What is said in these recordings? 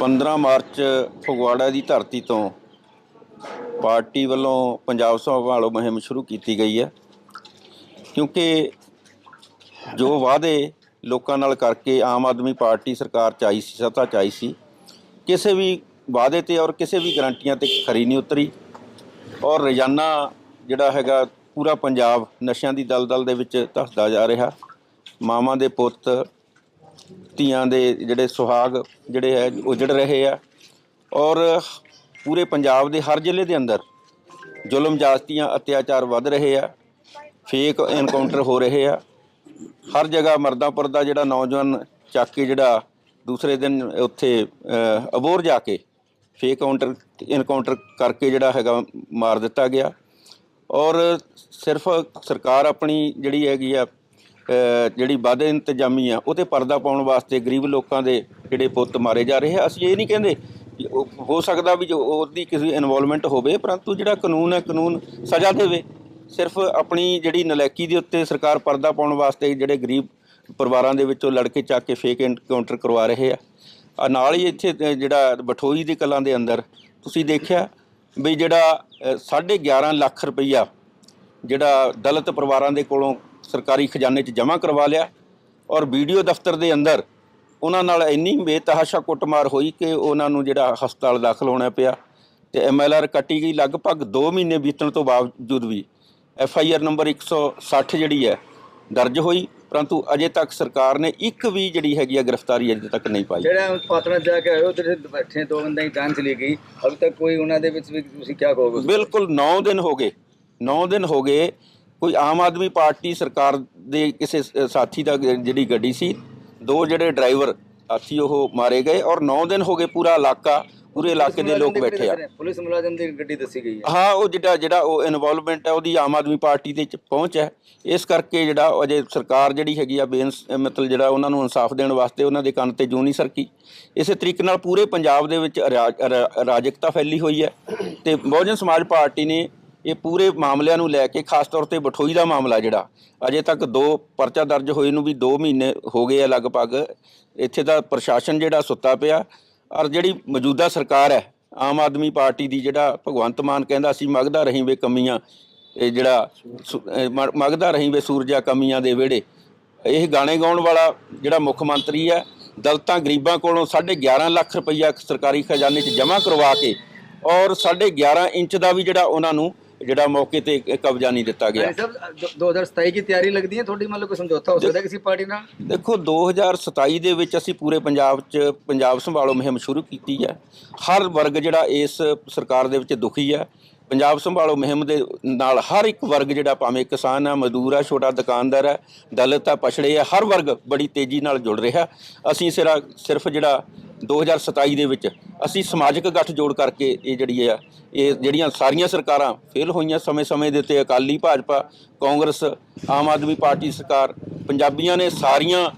15 March Phagwara ਦੀ ਧਰਤੀ ਤੋਂ party ਵੱਲੋਂ ਪੰਜਾਬ ਸੰਭਾਲੋ ਮੁਹਿੰਮ ਸ਼ੁਰੂ ਕੀਤੀ ਗਈ ਹੈ। ਕਿਉਂਕਿ ਜੋ ਵਾਅਦੇ ਲੋਕਾਂ ਨਾਲ ਕਰਕੇ ਆਮ ਆਦਮੀ ਪਾਰਟੀ ਸਰਕਾਰ ਚ ਆਈ ਸੀ, ਸੱਤਾ ਚ ਆਈ ਸੀ, ਕਿਸੇ ਵੀ ਵਾਅਦੇ ਤੇ ਔਰ ਕਿਸੇ ਵੀ ਗਰੰਟੀਆਂ ਤੇ ਖਰੀ ਨਹੀਂ ਉਤਰੀ। ਔਰ ਰੋਜ਼ਾਨਾ ਜਿਹੜਾ ਹੈਗਾ ਪੂਰਾ ਪੰਜਾਬ ਨਸ਼ਿਆਂ ਦੀ ਦਲਦਲ ਦੇ ਵਿੱਚ ਧੱਸਦਾ ਜਾ ਰਿਹਾ। ਮਾਵਾਂ ਦੇ ਪੁੱਤ ਧੀਆਂ ਦੇ ਜਿਹੜੇ ਸੁਹਾਗ ਜਿਹੜੇ ਹੈ ਉਜੜ ਰਹੇ ਆ। ਔਰ ਪੂਰੇ ਪੰਜਾਬ ਦੇ ਹਰ ਜ਼ਿਲ੍ਹੇ ਦੇ ਅੰਦਰ ਜ਼ੁਲਮ, ਜਾਸਤੀਆਂ, ਅਤਿਆਚਾਰ ਵੱਧ ਰਹੇ ਆ। ਫੇਕ ਐਨਕਾਊਂਟਰ ਹੋ ਰਹੇ ਆ। ਹਰ ਜਗ੍ਹਾ ਮਰਦਾਂਪੁਰ ਦਾ ਜਿਹੜਾ ਨੌਜਵਾਨ ਚੱਕ ਕੇ ਜਿਹੜਾ ਦੂਸਰੇ ਦਿਨ ਉੱਥੇ ਅਬੋਰ ਜਾ ਕੇ ਫੇਕ ਕਾਊਂਟਰ ਇਨਕਾਊਂਟਰ ਕਰਕੇ ਜਿਹੜਾ ਹੈਗਾ ਮਾਰ ਦਿੱਤਾ ਗਿਆ। ਔਰ ਸਿਰਫ ਸਰਕਾਰ ਆਪਣੀ ਜਿਹੜੀ ਹੈਗੀ ਆ ਜਿਹੜੀ ਵਾਅਦੇ ਇੰਤਜ਼ਾਮੀ ਆ ਉਹ ਪਰਦਾ ਪਾਉਣ ਵਾਸਤੇ ਗਰੀਬ ਲੋਕਾਂ ਦੇ ਜਿਹੜੇ ਪੁੱਤ ਮਾਰੇ ਜਾ ਰਹੇ ਆ। ਅਸੀਂ ਇਹ ਨਹੀਂ ਕਹਿੰਦੇ ਕਿ ਉਹ- ਹੋ ਸਕਦਾ ਵੀ ਜੋ ਉਹਦੀ ਕਿਸੇ ਇਨਵੋਲਵਮੈਂਟ ਹੋਵੇ ਪਰੰਤੂ ਜਿਹੜਾ ਕਾਨੂੰਨ ਹੈ ਕਾਨੂੰਨ ਸਜ਼ਾ ਦੇਵੇ। ਸਿਰਫ ਆਪਣੀ ਜਿਹੜੀ ਨਲੈਕੀ ਦੇ ਉੱਤੇ ਸਰਕਾਰ ਪਰਦਾ ਪਾਉਣ ਵਾਸਤੇ ਜਿਹੜੇ ਗਰੀਬ ਪਰਿਵਾਰਾਂ ਦੇ ਵਿੱਚੋਂ ਲੜਕੇ ਚੱਕ ਕੇ ਫੇਕ ਐਨਕਾਊਂਟਰ ਕਰਵਾ ਰਹੇ ਆ। ਆ ਨਾਲ ਹੀ ਇੱਥੇ ਜਿਹੜਾ ਬਠੋਈ ਦੀ ਕਲਾਂ ਦੇ ਅੰਦਰ ਤੁਸੀਂ ਦੇਖਿਆ ਵੀ ਜਿਹੜਾ ਅ, ਸਾਢੇ 11 ਲੱਖ ਰੁਪਈਆ ਜਿਹੜਾ ਦਲਿਤ ਪਰਿਵਾਰਾਂ ਦੇ ਕੋਲੋਂ ਸਰਕਾਰੀ ਖਜ਼ਾਨੇ 'ਚ ਜਮ੍ਹਾਂ ਕਰਵਾ ਲਿਆ ਔਰ ਵੀਡੀਓ ਦਫ਼ਤਰ ਦੇ ਅੰਦਰ ਉਹਨਾਂ ਨਾਲ ਇੰਨੀ ਬੇਤਹਾਸ਼ਾ ਕੁੱਟਮਾਰ ਹੋਈ ਕਿ ਉਹਨਾਂ ਨੂੰ ਜਿਹੜਾ ਹਸਪਤਾਲ ਦਾਖਲ ਹੋਣਾ ਪਿਆ ਤੇ ਐਮਐਲਆਰ ਕੱਟੀ ਗਈ ਲਗਭਗ 2 ਮਹੀਨੇ ਬੀਤਣ ਤੋਂ ਬਾਵਜੂਦ ਵੀ ਐਫਆਈਆਰ ਨੰਬਰ 160 ਜਿਹੜੀ ਹੈ ਦਰਜ ਹੋਈ ਪਰੰਤੂ ਅਜੇ ਤੱਕ ਸਰਕਾਰ ਨੇ ਇੱਕ ਵੀ ਜਿਹੜੀ ਹੈਗੀ ਆ ਗ੍ਰਿਫਤਾਰੀ ਅਜੇ ਤੱਕ ਨਹੀਂ ਪਾਈ। ਜਿਹੜਾ ਪਾਤੜਾ ਜਾ ਕੇ ਆਏ ਉਧਰ ਬੈਠੇ ਦੋ ਬੰਦੇ ਦੀ ਜਾਨ ਚਲੀ ਗਈ। ਅਭੀ ਤੱਕ ਕੋਈ ਉਹਨਾਂ ਦੇ ਵਿੱਚ ਵੀ ਤੁਸੀਂ ਕੀ ਕਹੋਗੇ? ਬਿਲਕੁਲ 9 ਦਿਨ ਹੋ ਗਏ 9 ਦਿਨ ਹੋ ਗਏ ਕੋਈ ਆਮ ਆਦਮੀ ਪਾਰਟੀ ਸਰਕਾਰ ਦੇ ਕਿਸੇ ਸਾਥੀ ਦਾ ਜਿਹੜੀ ਗੱਡੀ ਸੀ ਦੋ ਜਿਹੜੇ ਡਰਾਈਵਰ ਸਾਥੀ ਉਹ ਮਾਰੇ ਗਏ ਔਰ 9 ਦਿਨ ਹੋ ਗਏ ਪੂਰਾ ਇਲਾਕਾ ਪੂਰੇ ਇਲਾਕੇ ਦੇ ਲੋਕ ਬੈਠੇ ਆ। ਪੁਲਿਸ ਮੁਲਾਜ਼ਮ ਦੀ ਗੱਡੀ ਦੱਸੀ ਗਈ ਹੈ। ਹਾਂ ਉਹ ਜਿਹੜਾ ਜਿਹੜਾ ਉਹ ਇਨਵੋਲਵਮੈਂਟ ਹੈ ਉਹਦੀ ਆਮ ਆਦਮੀ ਪਾਰਟੀ ਦੇ ਚ ਪਹੁੰਚ ਹੈ। ਇਸ ਕਰਕੇ ਜਿਹੜਾ ਅਜੇ ਸਰਕਾਰ ਜਿਹੜੀ ਹੈਗੀ ਆ ਬੇਨਸ ਮਤਲਬ ਜਿਹੜਾ ਉਹਨਾਂ ਨੂੰ ਇਨਸਾਫ ਦੇਣ ਵਾਸਤੇ ਉਹਨਾਂ ਦੇ ਕੰਨ ਤੇ ਜੂ ਨਹੀਂ ਸਰਕੀ। ਇਸੇ ਤਰੀਕੇ ਨਾਲ ਪੂਰੇ ਪੰਜਾਬ ਦੇ ਵਿੱਚ ਅਰਾਜਕਤਾ ਫੈਲੀ ਹੋਈ ਹੈ ਤੇ ਬਹੁਜਨ ਸਮਾਜ ਪਾਰਟੀ ਨੇ ਇਹ ਪੂਰੇ ਮਾਮਲਿਆਂ ਨੂੰ ਲੈ ਕੇ ਖਾਸ ਤੌਰ ਤੇ ਬਠੋਈ ਦਾ ਮਾਮਲਾ ਜਿਹੜਾ, ਅਜੇ ਤੱਕ ਦੋ ਪਰਚਾ ਦਰਜ ਹੋਏ ਨੂੰ ਵੀ 2 ਮਹੀਨੇ ਹੋ ਗਏ ਆ ਲਗਭਗ, ਇੱਥੇ ਦਾ ਪ੍ਰਸ਼ਾਸਨ ਜਿਹੜਾ ਸੁੱਤਾ ਪਿਆ, ਔਰ ਜਿਹੜੀ ਮੌਜੂਦਾ ਸਰਕਾਰ ਹੈ, ਆਮ ਆਦਮੀ ਪਾਰਟੀ ਦੀ ਜਿਹੜਾ ਭਗਵੰਤ ਮਾਨ ਕਹਿੰਦਾ ਸੀ ਮਗਦਾ ਰਹੀ ਵੇ ਕਮੀਆਂ, ਇਹ ਜਿਹੜਾ ਸੁ- ਅਹ ਮਗਦਾ ਰਹੀ ਵੇ ਸੂਰਜਾ ਕਮੀਆਂ ਦੇ ਵਿਹੜੇ, ਇਹ ਗਾਣੇ ਗਾਉਣ ਵਾਲਾ ਜਿਹੜਾ ਮੁੱਖ ਮੰਤਰੀ ਹੈ, ਦਲਤਾਂ ਗਰੀਬਾਂ ਕੋਲੋਂ 11.5 ਲੱਖ ਰੁਪਈਆ ਸਰਕਾਰੀ ਖਜ਼ਾਨੇ 'ਚ ਜਮ੍ਹਾਂ ਕਰਵਾ ਕੇ, ਔਰ 11.5 ਇੰਚ ਦਾ ਵੀ ਜਿਹੜਾ ਉਹਨਾਂ ਨੂੰ ਜਿਹੜਾ ਮੌਕੇ ਤੇ ਕਬਜ਼ਾ ਨਹੀਂ ਦਿੱਤਾ ਗਿਆ। ਸਭ 2027 ਦੀ ਤਿਆਰੀ ਲੱਗਦੀ ਹੈ? ਤੁਹਾਡੀ ਮੰਨ ਲਓ ਕੋਈ ਸਮਝੌਤਾ ਹੋ ਸਕਦਾ ਕਿਸੇ ਪਾਰਟੀ ਨਾਲ? ਦੇਖੋ 2027 ਦੇ ਵਿੱਚ ਅਸੀਂ ਪੂਰੇ ਪੰਜਾਬ 'ਚ ਪੰਜਾਬ ਸੰਭਾਲੋ ਮੁਹਿੰਮ ਸ਼ੁਰੂ ਕੀਤੀ ਹੈ। ਹਰ ਵਰਗ ਜਿਹੜਾ ਇਸ ਸਰਕਾਰ ਦੇ ਵਿੱਚ ਦੁਖੀ ਹੈ। ਪੰਜਾਬ ਸੰਭਾਲੋ ਮੁਹਿੰਮ ਦੇ ਨਾਲ ਹਰ ਇੱਕ ਵਰਗ ਜਿਹੜਾ ਭਾਵੇਂ ਕਿਸਾਨ ਹੈ ਮਜ਼ਦੂਰ ਹੈ ਛੋਟਾ ਦੁਕਾਨਦਾਰ ਹੈ ਦਲਿਤ ਹੈ ਪਛੜੇ ਹੈ ਹਰ ਵਰਗ ਬੜੀ ਤੇਜ਼ੀ ਨਾਲ ਜੁੜ ਰਿਹਾ। ਅਸੀਂ ਸਿਰਾ ਸਿਰਫ ਜਿਹੜਾ 2027 ਦੇ ਵਿੱਚ ਅਸੀਂ ਸਮਾਜਿਕ ਗੱਠਜੋੜ ਕਰਕੇ ਇਹ ਜਿਹੜੀ ਆ ਇਹ ਜਿਹੜੀਆਂ ਸਾਰੀਆਂ ਸਰਕਾਰਾਂ ਫੇਲ ਹੋਈਆਂ ਸਮੇਂ-ਸਮੇਂ ਦੇ ਉੱਤੇ ਅਕਾਲੀ ਭਾਜਪਾ ਕਾਂਗਰਸ ਆਮ ਆਦਮੀ ਪਾਰਟੀ ਸਰਕਾਰ ਪੰਜਾਬੀਆਂ ਨੇ ਸਾਰੀਆਂ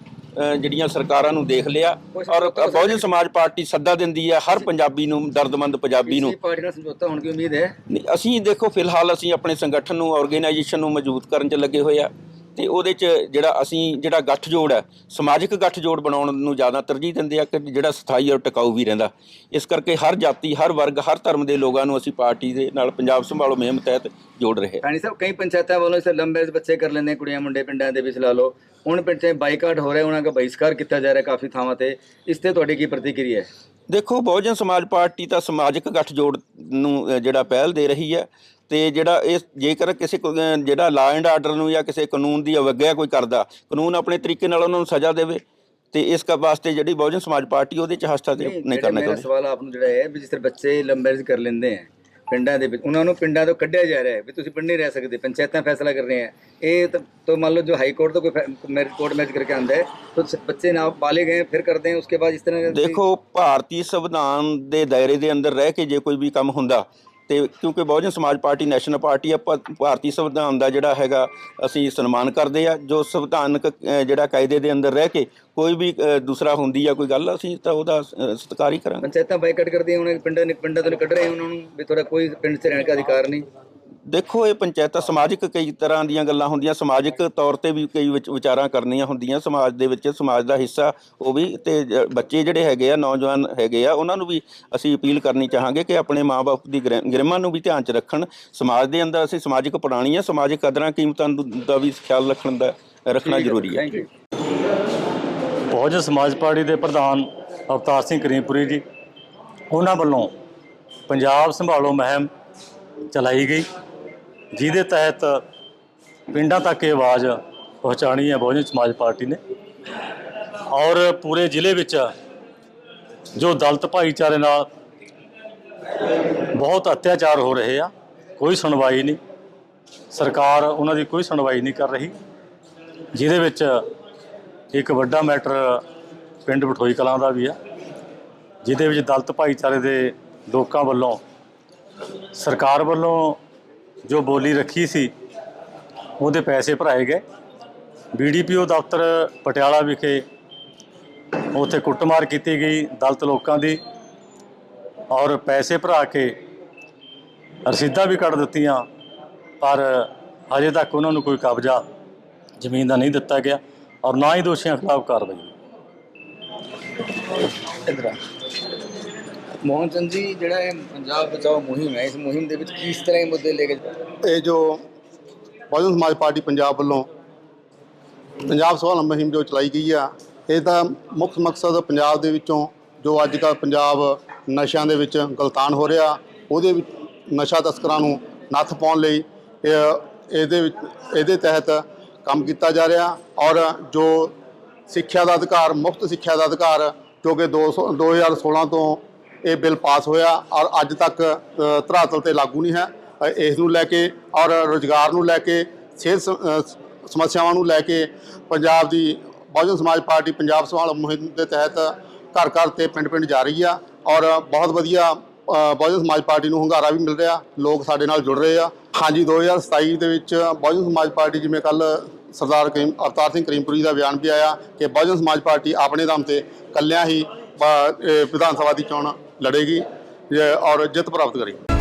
ਜਿਹੜੀਆਂ ਸਰਕਾਰਾਂ ਨੂੰ ਦੇਖ ਲਿਆ ਔਰ ਬਹੁਜਨ ਸਮਾਜ ਪਾਰਟੀ ਸੱਦਾ ਦਿੰਦੀ ਹੈ ਹਰ ਪੰਜਾਬੀ ਨੂੰ ਦਰਦਮੰਦ ਪੰਜਾਬੀ ਨੂੰ। ਕਿਸੇ ਪਾਰਟੀ ਨਾਲ ਸਮਝੌਤਾ ਹੋਣ ਦੀ ਉਮੀਦ ਹੈ? ਨਹੀਂ, ਅਸੀਂ ਦੇਖੋ ਫਿਲਹਾਲ ਅਸੀਂ ਆਪਣੇ ਸੰਗਠਨ ਨੂੰ ਆਰਗੇਨਾਈਜੇਸ਼ਨ ਨੂੰ ਮਜ਼ਬੂਤ ਕਰਨ 'ਚ ਲੱਗੇ ਹੋਏ ਆ। ਤੇ ਉਹਦੇ 'ਚ ਜਿਹੜਾ ਅਸੀਂ ਜਿਹੜਾ ਗੱਠਜੋੜ ਹੈ ਸਮਾਜਿਕ ਗੱਠਜੋੜ ਬਣਾਉਣ ਨੂੰ ਜ਼ਿਆਦਾ ਤਰਜੀਹ ਦਿੰਦੇ ਆ ਕਿ ਜਿਹੜਾ ਸਥਾਈ ਔਰ ਟਿਕਾਊ ਵੀ ਰਹਿੰਦਾ। ਇਸ ਕਰਕੇ ਹਰ ਜਾਤੀ ਹਰ ਵਰਗ ਹਰ ਧਰਮ ਦੇ ਲੋਕਾਂ ਨੂੰ ਅਸੀਂ ਪਾਰਟੀ ਦੇ ਨਾਲ ਪੰਜਾਬ ਸੰਭਾਲੋ ਮੁਹਿੰਮ ਤਹਿਤ ਜੋੜ ਰਹੇ ਹਾਂ। ਸਾਹਿਬ ਕਈ ਪੰਚਾਇਤਾਂ ਵੱਲੋਂ ਇਸੇ ਲੰਬੇ ਬੱਚੇ ਕਰ ਲੈਂਦੇ ਕੁੜੀਆਂ ਮੁੰਡੇ ਪਿੰਡਾਂ ਦੇ ਵਿੱਚ ਲਾ ਲਓ। ਹੁਣ ਪਿੰਡਾਂ ਬਾਈਕਾਟ ਹੋ ਰਿਹਾ ਉਹਨਾਂ ਦਾ ਬਹਿਸ਼ਕਾਰ ਕੀਤਾ ਜਾ ਰਿਹਾ ਕਾਫੀ ਥਾਵਾਂ ਤੇ। ਇਸ ਤੇ ਤੁਹਾਡੀ ਕੀ ਪ੍ਰਤੀਕਿਰਿਆ ਹੈ? ਦੇਖੋ ਬਹੁਜਨ ਸਮਾਜ ਪਾਰਟੀ ਤਾਂ ਸਮਾਜਿਕ ਗੱਠਜੋੜ ਨੂੰ ਜਿਹੜਾ ਪਹਿਲ ਦੇ ਰਹੀ ਹੈ। ਤੇ ਜਿਹੜਾ ਇਹ ਜੇਕਰ ਕਿਸੇ ਜਿਹੜਾ ਲਾ ਐਂਡ ਆਰਡਰ ਨੂੰ ਜਾਂ ਕਿਸੇ ਕਾਨੂੰਨ ਦੀ ਅਵਗਿਆ ਕੋਈ ਕਰਦਾ ਕਾਨੂੰਨ ਆਪਣੇ ਤਰੀਕੇ ਨਾਲ ਉਹਨਾਂ ਨੂੰ ਸਜ਼ਾ ਦੇਵੇ ਤੇ ਇਸ ਕਾ ਵਾਸਤੇ ਜਿਹੜੀ ਬਹੁਜਨ ਸਮਾਜ ਪਾਰਟੀ ਉਹਦੇ ਚ ਹਸਤਾਖੇਪ ਨਹੀਂ ਕਰਨਾ ਚਾਹੁੰਦੀ। ਸਵਾਲ ਆਪ ਨੂੰ ਜਿਹੜਾ ਹੈ ਵੀ ਜਿਸ ਤਰ੍ਹਾਂ ਬੱਚੇ ਲਵ ਮੈਰਿਜ ਕਰ ਲੈਂਦੇ ਆ ਪਿੰਡਾਂ ਦੇ ਵਿੱਚ ਉਹਨਾਂ ਨੂੰ ਪਿੰਡਾਂ ਤੋਂ ਕੱਢਿਆ ਜਾ ਰਿਹਾ ਹੈ ਵੀ ਤੁਸੀਂ ਪਿੰਡ ਨਹੀਂ ਰਹਿ ਸਕਦੇ ਪੰਚਾਇਤਾਂ ਫੈਸਲਾ ਕਰ ਰਹੀਆਂ। ਇਹ ਤਾਂ ਮੰਨ ਲਓ ਜੋ ਹਾਈ ਕੋਰਟ ਤੋਂ ਕੋਈ ਮੈਰਿਜ ਕੋਰਟ ਮੈਰਿਜ ਕਰਕੇ ਆਂਦਾ ਹੈ ਤਾਂ ਬੱਚੇ ਨਾ ਪਾਲੇ ਗਏ ਫਿਰ ਕਰਦੇ ਹੈ ਉਸਕੇ ਬਾਅਦ ਇਸ ਤਰ੍ਹਾਂ ਦੇਖੋ ਭਾਰਤੀ ਸੰਵਿਧਾਨ ਦੇ ਦਾਇਰੇ ਦੇ ਅੰਦਰ ਰਹਿ ਕੇ ਜੇ ਕੋਈ ਵੀ ਕੰਮ ਹੁੰਦਾ ਤੇ ਕਿਉਂਕਿ ਬਹੁਜਨ ਸਮਾਜ ਪਾਰਟੀ, ਨੈਸ਼ਨਲ ਪਾਰਟੀ ਆ, ਭਾ- ਭਾਰਤੀ ਸੰਵਿਧਾਨ ਦਾ ਜਿਹੜਾ ਹੈਗਾ, ਅਸੀਂ ਸਨਮਾਨ ਕਰਦੇ ਆ, ਜੋ ਸੰਵਿਧਾਨਕ ਜਿਹੜਾ ਕਾਇਦੇ ਦੇ ਅੰਦਰ ਰਹਿ ਕੇ ਕੋਈ ਵੀ ਦੂਸਰਾ ਹੁੰਦੀ ਆ, ਕੋਈ ਗੱਲ, ਅਸੀਂ ਤਾਂ ਉਹਦਾ ਸਤਿਕਾਰ ਹੀ ਕਰਾਂਗੇ। ਪੰਚਾਇਤਾਂ ਬਾਈਕਾਟ ਕਰਦੀਆਂ ਉਹਨਾਂ ਪਿੰਡਾਂ ਨੇ, ਪਿੰਡਾਂ ਤੋਂ ਕੱਢ ਰਹੇ ਉਹਨਾਂ ਨੂੰ, ਵੀ ਤੁਹਾਡਾ ਕੋਈ ਪਿੰਡ 'ਚ ਰਹਿਣ ਦਾ ਅਧਿਕਾਰ ਨਹੀਂ। ਦੇਖੋ ਇਹ ਪੰਚਾਇਤਾਂ ਸਮਾਜਿਕ ਕਈ ਤਰ੍ਹਾਂ ਦੀਆਂ ਗੱਲਾਂ ਹੁੰਦੀਆਂ ਸਮਾਜਿਕ ਤੌਰ ਤੇ ਵੀ ਕਈ ਵਿਚ- ਵਿਚਾਰਾਂ ਕਰਨੀਆਂ ਹੁੰਦੀਆਂ ਸਮਾਜ ਦੇ ਵਿੱਚ ਸਮਾਜ ਦਾ ਹਿੱਸਾ ਉਹ ਵੀ ਤੇ ਜ- ਬੱਚੇ ਜਿਹੜੇ ਹੈਗੇ ਆ ਨੌਜਵਾਨ ਹੈਗੇ ਆ ਉਹਨਾਂ ਨੂੰ ਵੀ ਅਸੀਂ ਅਪੀਲ ਕਰਨੀ ਚਾਹਾਂਗੇ ਕਿ ਆਪਣੇ ਮਾਪੇ ਦੀ ਗ੍ਰਿ- ਗਰਿਮਾ ਨੂੰ ਵੀ ਧਿਆਨ 'ਚ ਰੱਖਣ। ਸਮਾਜ ਦੇ ਅੰਦਰ ਅਸੀਂ ਸਮਾਜਿਕ ਪੜਾਣੀ ਆ ਸਮਾਜਿਕ ਕਦਰਾਂ ਕੀਮਤਾਂ ਨੂੰ- ਦਾ ਵੀ ਖਿਆਲ ਰੱਖਣ ਦਾ ਰੱਖਣਾ ਜ਼ਰੂਰੀ ਹੈ ਥੈਂਕ ਯੂ ਬਹੁਜਨ ਸਮਾਜ ਪਾਰਟੀ ਦੇ ਪ੍ਰਧਾਨ ਅਵਤਾਰ ਸਿੰਘ ਕਰੀਮਪੁਰੀ ਜੀ ਉਹਨਾਂ ਵੱਲੋਂ ਪੰਜਾਬ ਸੰਭਾਲੋ ਮੁਹਿੰਮ ਚਲਾਈ ਗਈ। ਜਿਹਦੇ ਤਹਿਤ ਪਿੰਡਾਂ ਤੱਕ ਇਹ ਆਵਾਜ਼ ਪਹੁੰਚਾਣੀ ਹੈ, ਬਹੁਜਨ ਸਮਾਜ ਪਾਰਟੀ ਨੇ। ਔਰ ਪੂਰੇ ਜ਼ਿਲ੍ਹੇ ਵਿੱਚ ਜੋ ਦਲਤ ਭਾਈਚਾਰੇ ਨਾਲ ਬਹੁਤ ਅਤਿਆਚਾਰ ਹੋ ਰਹੇ ਆ, ਕੋਈ ਸੁਣਵਾਈ ਨਹੀਂ। ਸਰਕਾਰ ਉਹਨਾਂ ਦੀ ਕੋਈ ਸੁਣਵਾਈ ਨਹੀਂ ਕਰ ਰਹੀ। ਜਿਹਦੇ ਵਿੱਚ ਇੱਕ ਵੱਡਾ ਮੈਟਰ ਪਿੰਡ ਬਠੋਈ ਕਲਾਂ ਦਾ ਵੀ ਆ, ਜਿਹਦੇ ਵਿੱਚ ਦਲਤ ਭਾਈਚਾਰੇ ਦੇ ਲੋਕਾਂ ਵੱਲੋਂ, ਸਰਕਾਰ ਵੱਲੋਂ ਜੋ ਬੋਲੀ ਰੱਖੀ ਸੀ, ਉਹਦੇ ਪੈਸੇ ਭਰਾਏ ਗਏ ਬੀਡੀਪੀਓ ਦਫ਼ਤਰ ਪਟਿਆਲਾ ਵਿਖੇ ਉੱਥੇ ਕੁੱਟਮਾਰ ਕੀਤੀ ਗਈ ਦਲਤ ਲੋਕਾਂ ਦੀ ਔਰ ਪੈਸੇ ਭਰਾ ਕੇ ਰਸੀਦਾਂ ਵੀ ਕੱਢ ਦਿੱਤੀਆਂ, ਪਰ ਅਜੇ ਤੱਕ ਉਹਨਾਂ ਨੂੰ ਕੋਈ ਕਬਜ਼ਾ ਜ਼ਮੀਨ ਦਾ ਨਹੀਂ ਦਿੱਤਾ ਗਿਆ ਔਰ ਨਾ ਹੀ ਦੋਸ਼ੀਆਂ ਖਿਲਾਫ ਕਾਰਵਾਈ ਹੋਈ। ਮੋਹਨ ਚੰਦ ਜੀ, ਜਿਹੜਾ ਇਹ ਪੰਜਾਬ ਬਚਾਓ ਮੁਹਿੰਮ ਹੈ, ਇਸ ਮੁਹਿੰਮ ਦੇ ਵਿੱਚ ਕਿਸ ਤਰ੍ਹਾਂ ਦੇ ਮੁੱਦੇ ਲੈ ਕੇ ਇਹ ਜੋ ਬਹੁਜਨ ਸਮਾਜ ਪਾਰਟੀ ਪੰਜਾਬ ਵੱਲੋਂ ਪੰਜਾਬ ਸਭਾ ਮੁਹਿੰਮ ਜੋ ਚਲਾਈ ਗਈ ਆ, ਇਹ ਤਾਂ ਮੁੱਖ ਮਕਸਦ ਪੰਜਾਬ ਦੇ ਵਿੱਚੋਂ ਜੋ ਅੱਜ ਕੱਲ੍ਹ ਪੰਜਾਬ ਨਸ਼ਿਆਂ ਦੇ ਵਿੱਚ ਗਲਤਾਨ ਹੋ ਰਿਹਾ, ਉਹਦੇ ਵਿੱਚ ਨਸ਼ਾ ਤਸਕਰਾਂ ਨੂੰ ਨੱਥ ਪਾਉਣ ਲਈ ਇਹ, ਇਹਦੇ ਵਿੱਚ, ਇਹਦੇ ਤਹਿਤ ਕੰਮ ਕੀਤਾ ਜਾ ਰਿਹਾ ਔਰ ਜੋ ਸਿੱਖਿਆ ਦਾ ਅਧਿਕਾਰ, ਮੁਫਤ ਸਿੱਖਿਆ ਦਾ ਅਧਿਕਾਰ ਜੋ ਕਿ 200 2016 ਤੋਂ ਇਹ ਬਿੱਲ ਪਾਸ ਹੋਇਆ ਔਰ ਅੱਜ ਤੱਕ ਧਰਾਤਲ ਤੇ ਲਾਗੂ ਨਹੀਂ ਹੈ। ਇਸ ਨੂੰ ਲੈ ਕੇ ਔਰ ਰੋਜ਼ਗਾਰ ਨੂੰ ਲੈ ਕੇ, ਸਿਹਤ ਸਮੱਸਿਆਵਾਂ ਨੂੰ ਲੈ ਕੇ ਪੰਜਾਬ ਦੀ ਬਹੁਜਨ ਸਮਾਜ ਪਾਰਟੀ ਪੰਜਾਬ ਸੰਭਾਲ ਮੁਹਿੰਮ ਦੇ ਤਹਿਤ ਘਰ ਘਰ ਤੇ ਪਿੰਡ ਪਿੰਡ ਜਾ ਰਹੀ ਆ ਔਰ ਬਹੁਤ ਵਧੀਆ ਬਹੁਜਨ ਸਮਾਜ ਪਾਰਟੀ ਨੂੰ ਹੁੰਗਾਰਾ ਵੀ ਮਿਲ ਰਿਹਾ। ਲੋਕ ਸਾਡੇ ਨਾਲ ਜੁੜ ਰਹੇ ਆ। ਹਾਂਜੀ 2027 ਦੇ ਵਿੱਚ ਬਹੁਜਨ ਸਮਾਜ ਪਾਰਟੀ ਜਿਵੇਂ ਕੱਲ ਸਰਦਾਰ ਕਰੀਮ, ਅਵਤਾਰ ਸਿੰਘ ਕਰੀਮਪੁਰੀ ਦਾ ਬਿਆਨ ਵੀ ਆਇਆ ਕਿ ਬਹੁਜਨ ਸਮਾਜ ਪਾਰਟੀ ਆਪਣੇ ਦਮ ਤੇ ਕੱਲਿਆਂ ਹੀ ਵਿਧਾਨ ਸਭਾ ਦੀ ਚੋਣ ਲੜੇਗੀ ਔਰ ਜਿੱਤ ਪ੍ਰਾਪਤ ਕਰੇਗੀ।